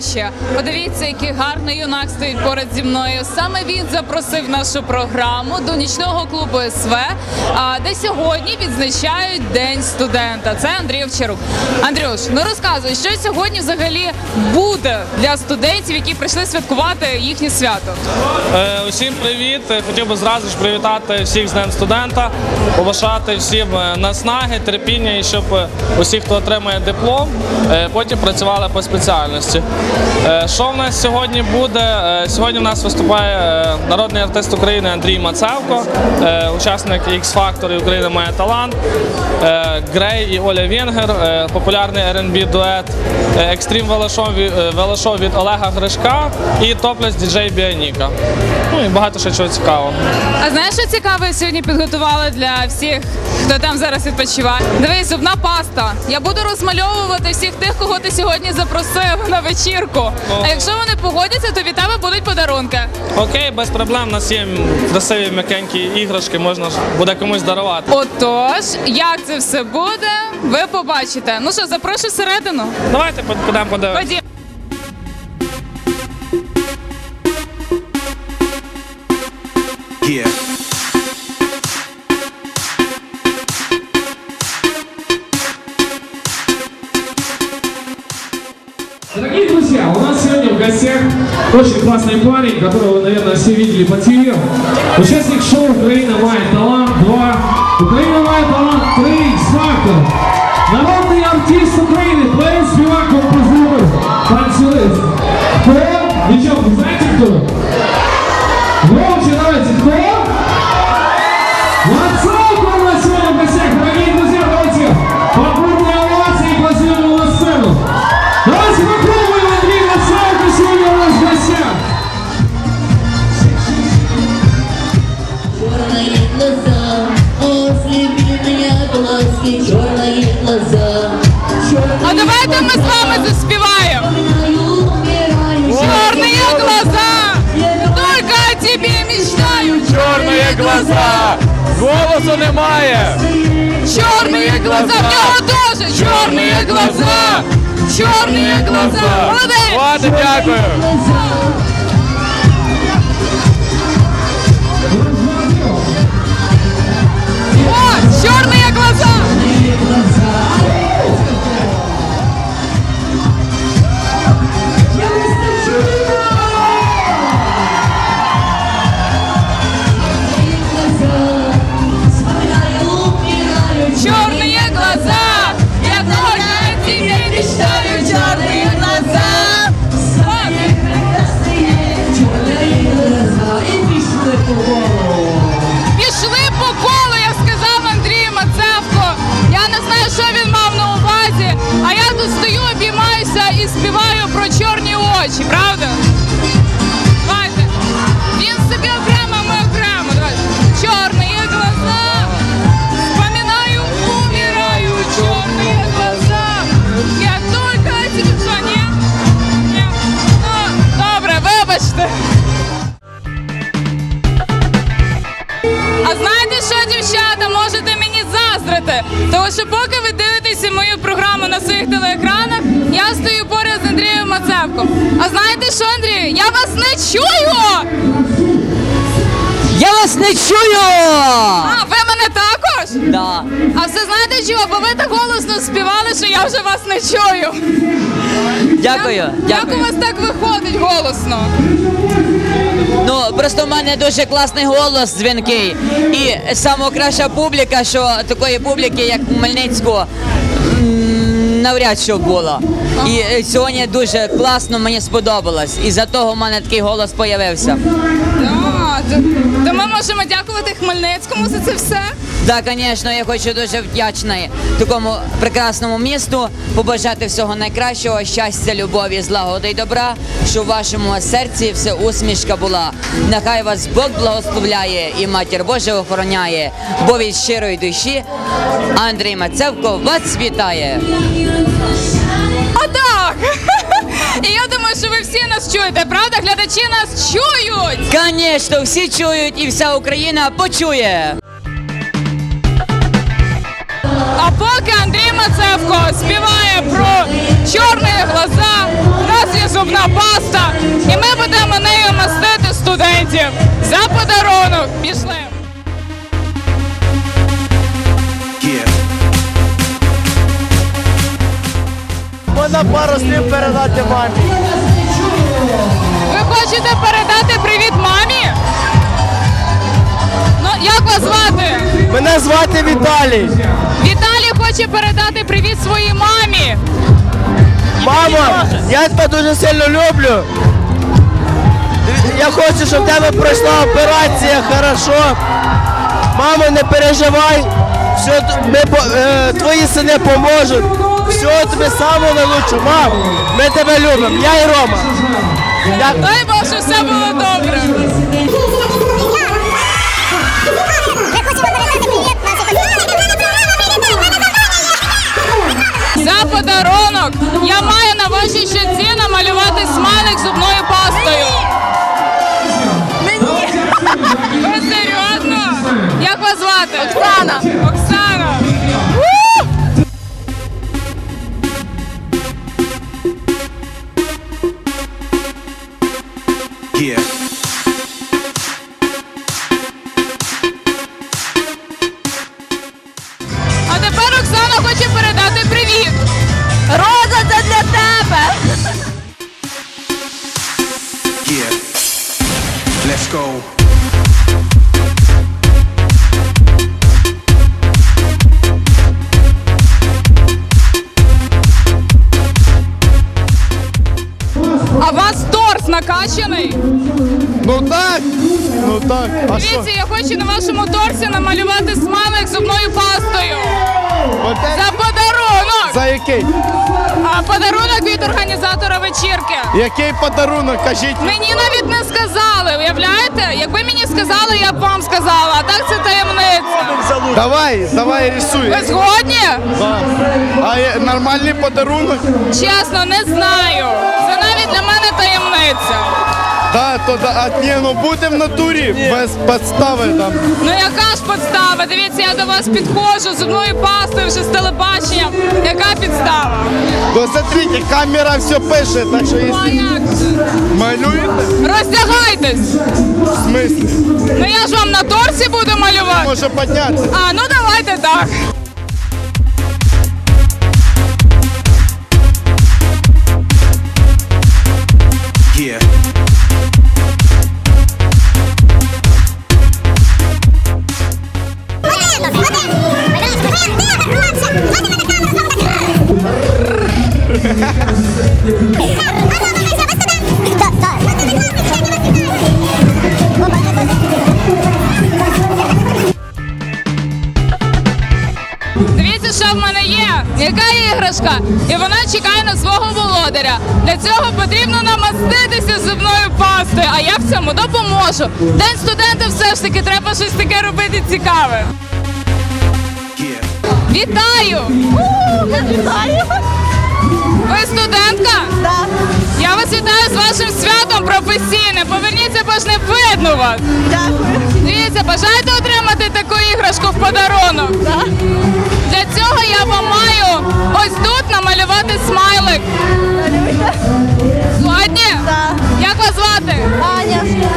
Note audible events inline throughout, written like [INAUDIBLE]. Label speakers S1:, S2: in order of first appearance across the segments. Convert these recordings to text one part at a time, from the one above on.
S1: гроші. Подивіться, який гарний юнак стоїть поряд зі мною. Саме він запросив нашу програму до нічного клубу СВ, де сьогодні відзначають День студента. Це Андрій Овчарук. Андрюш, ну розказуй, що сьогодні взагалі буде для студентів, які прийшли святкувати їхнє свято.
S2: Е, Усім привіт! Хотів би зразу ж привітати всіх з Днем студента, побажати всім е, наснаги, терпіння і щоб усі, хто отримає диплом, е, потім працювали по спеціальності. Е, Що в нас сьогодні буде? Е, Сьогодні в нас виступає е, народний артист України Андрій Мацевко, учасник X Factor і Україна має талант, Грей і Оля Венгер, е, популярний R&B дует, екстрім велошоу від Олега Гришка і топлес діджей Біаніка. Ну і багато ще чого цікавого.
S1: А знаєш, що цікаве сьогодні підготували для всіх, хто там зараз відпочиває? Дивись, зубна паста. Я буду розмальовувати всіх тих, кого ти сьогодні запросив на вечірку. А якщо вони погодяться, то від тебе будуть подарунки.
S2: Окей, без проблем. У нас є красиві м'якенькі іграшки, можна ж буде комусь дарувати.
S1: Отож, як це все буде, ви побачите. Ну що, запрошую всередину.
S2: Давайте підемо подивимося.
S3: Очень классный парень, которого вы, наверное, все видели по ТВ. Участник шоу «Украина мает талант 2», «Украина мает талант 3», «X-Factor». Народный артист України, поэт, співак, композитор, танцюрист. Кто? Девчонки, знаете кто?
S1: Чорні глаза!
S2: Голосу немає!
S1: Чорні глаза, в нього теж чорні глаза. Чорні глаза. Молодець.
S2: Ладно, дякую!
S1: О, чорні глаза. Заздрити? Тому що поки ви дивитеся мою програму на своїх телеекранах, я стою поряд з Андрієм Мацевком. А знаєте що, Андрію? Я вас не чую!
S4: Я вас не чую!
S1: А, ви мене також?
S4: Да.
S1: А все знаєте чого? Бо ви так голосно співали, що я вже вас не чую.
S4: Дякую,
S1: Як у вас так виходить голосно?
S4: Ну просто в мене дуже класний голос дзвінкий. І найкраща публіка, що такої публіки, як у Мельницьку, навряд що було. І е, сьогодні дуже класно, мені сподобалось. І за того в мене такий голос появився.
S1: А, то, ми можемо дякувати Хмельницькому за це все.
S4: Так, звісно, я хочу дуже вдячний такому прекрасному місту, побажати всього найкращого, щастя, любові, злагоди й добра, що в вашому серці все усмішка була. Нехай вас Бог благословляє і матір Божа охороняє, бо від щирої душі Андрій Мацевко вас вітає.
S1: Отак! [LAUGHS] І я що ви всі нас чуєте, правда? Глядачі нас чують!
S4: Звісно, всі чують і вся Україна почує.
S1: А поки Андрій Мацевко співає про чорні глаза, у нас зубна паста, і ми будемо нею мастити студентів за подарунок. Пішли.
S5: Можна пару слів передати мамі.
S1: Звати
S5: Віталій.
S1: Віталій хоче передати привіт своїй мамі.
S5: Мама, я тебе дуже сильно люблю. Я хочу, щоб в тебе пройшла операція хорошо. Мамо, не переживай. Все, ми, е, твої сини поможуть. Всього тобі самого найкращого. Мам, ми тебе любимо. Я і Рома.
S1: Дай Бог, щоб все було добре. Смайлик зубною пастою. Ви серйозно? Як вас звати? Оксана. Оксана.
S6: Yeah. Let's go.
S1: А у вас торс накачаний?
S5: Ну так, ну так. А що?
S1: Дивіться, я хочу на вашому торсі намалювати смайлик зубною пастою. За подарунок!
S5: За який?
S1: А подарунок вечірки.
S5: Який подарунок? Кажіть.
S1: Мені навіть не сказали, уявляєте? Якби мені сказали, я б вам сказала, а так це таємниця.
S5: Давай, давай рисуй.
S1: Ви згодні?
S5: Да. А нормальний подарунок?
S1: Чесно, не знаю. Це навіть для мене таємниця.
S5: Да, то да, а ні, ну буде в натурі без підстави там.
S1: Ну яка ж підстава? Дивіться, я до вас підходжу з зубною пастою вже з телебаченням. Яка підстава?
S5: Ну смотрите, камера все пише, так що
S1: Ну, а
S5: якщо
S1: як же?
S5: малюєте,
S1: Роздягайтесь.
S5: в смислі,
S1: Ну я ж вам на торсі буду малювати.
S5: може піднятися.
S1: А, ну давайте так. Дивіться, що в мене є. Яка іграшка? І вона чекає на свого володаря. Для цього потрібно намаститися зубною пастою, а я в цьому допоможу. День студента все ж таки треба щось таке робити цікаве. Вітаю! Вітаю! Ви студентка? Так. Я вас вітаю з вашим святом професійним. Поверніться, бо ж не видно вас. Дякую. Дивіться, бажаєте отримати таку іграшку в подарунок? Так. Для цього я вам маю ось тут намалювати смайлик. Згодні? Так. Як вас звати? Аня. Аня,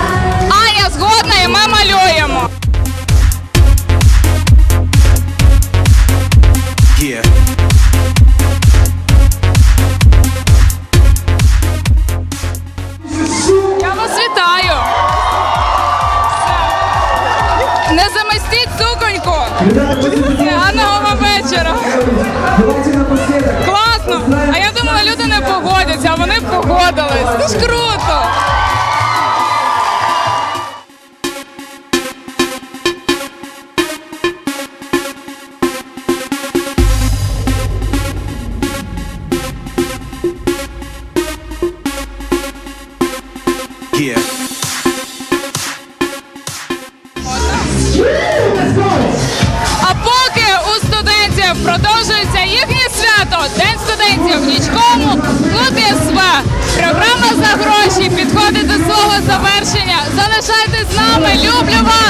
S1: погодились. Це ж круто. А поки у студентів продовжується свято День студентів в нічкому клубі СВ. Програма за гроші підходить до свого завершення. Залишайтесь з нами. Люблю вас!